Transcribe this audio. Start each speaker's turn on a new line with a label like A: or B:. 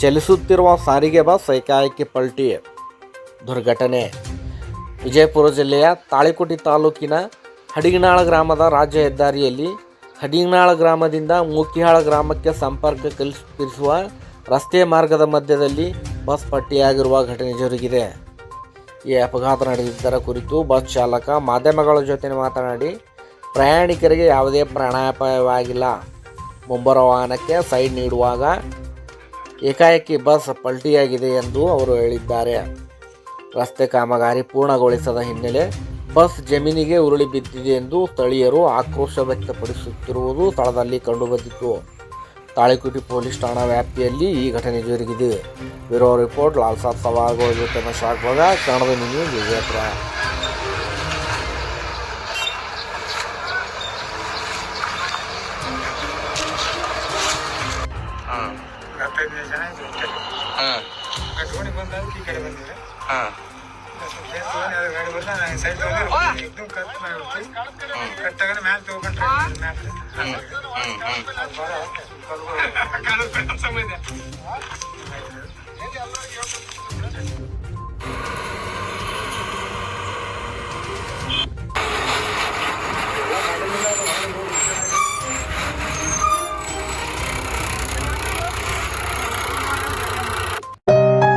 A: ಚಲಿಸುತ್ತಿರುವ ಸಾರಿಗೆ ಬಸ್ ಏಕಾಏಕಿ ಪಲ್ಟಿ ದುರ್ಘಟನೆ. ವಿಜಯಪುರ ಜಿಲ್ಲೆಯ ತಾಳಿಕೋಟಿ ತಾಲೂಕಿನ ಹಡಿಗನಾಳ ಗ್ರಾಮದ ರಾಜ್ಯ ಹೆದ್ದಾರಿಯಲ್ಲಿ ಹಡಿಗನಾಳ ಗ್ರಾಮದಿಂದ ಮೂಕಿಹಾಳ ಗ್ರಾಮಕ್ಕೆ ಸಂಪರ್ಕ ಕಲ್ಪಿಸುವ ರಸ್ತೆ ಮಾರ್ಗದ ಮಧ್ಯದಲ್ಲಿ ಬಸ್ ಪಟ್ಟಿಯಾಗಿರುವ ಘಟನೆ ಜರುಗಿದೆ. ಈ ಅಪಘಾತ ನಡೆದಿದ್ದರ ಕುರಿತು ಬಸ್ ಚಾಲಕ ಮಾಧ್ಯಮಗಳ ಜೊತೆ ಮಾತನಾಡಿ, ಪ್ರಯಾಣಿಕರಿಗೆ ಯಾವುದೇ ಪ್ರಾಣಾಪಾಯವಾಗಿಲ್ಲ. ಮುಂಬರುವ ವಾಹನಕ್ಕೆ ಸೈಡ್ ನೀಡುವಾಗ ಏಕಾಏಕಿ ಬಸ್ ಪಲ್ಟಿಯಾಗಿದೆ ಎಂದು ಅವರು ಹೇಳಿದ್ದಾರೆ. ರಸ್ತೆ ಕಾಮಗಾರಿ ಪೂರ್ಣಗೊಳಿಸದ ಹಿನ್ನೆಲೆ ಬಸ್ ಜಮೀನಿಗೆ ಉರುಳಿ ಬಿದ್ದಿದೆ ಎಂದು ಸ್ಥಳೀಯರು ಆಕ್ರೋಶ ವ್ಯಕ್ತಪಡಿಸುತ್ತಿರುವುದು ಸ್ಥಳದಲ್ಲಿ ಕಂಡುಬಂದಿತ್ತು. ತಾಳಿಕುಟಿ ಪೊಲೀಸ್ ಠಾಣಾ ವ್ಯಾಪ್ತಿಯಲ್ಲಿ ಈ ಘಟನೆ ಜರುಗಿದೆ. ಬ್ಯೂರೋ ರಿಪೋರ್ಟ್ ಲಾಲ್ಸಾಬ್ ಸವಾಲ್ಗಳ ಜೊತೆ ಮಶಾಕ್ ಭಾಗ ನ್ಯೂಸ್ ವಿಜಯಪುರ.
B: ಹತ್ತೈದನೇ ಜನ ಇದ್ರು ಅಷ್ಟೇ
C: ಹಾಂ
B: ಗಾಡಿ ಬಂದಾಗ ಈ ಕಡೆ ಬಂದಿದೆ
C: ಹಾಂ
B: ಗಾಡಿ ಬಂದ ನಾನು ಸೈಡ್ ಇದ್ದು ಕಟ್ ಮಾಡಿಬಿಟ್ಟು ಕಟ್ಟಾಗ ಮ್ಯಾಲೆ ತಗೊಂಡ್ರೆ ಮ್ಯಾಲೆ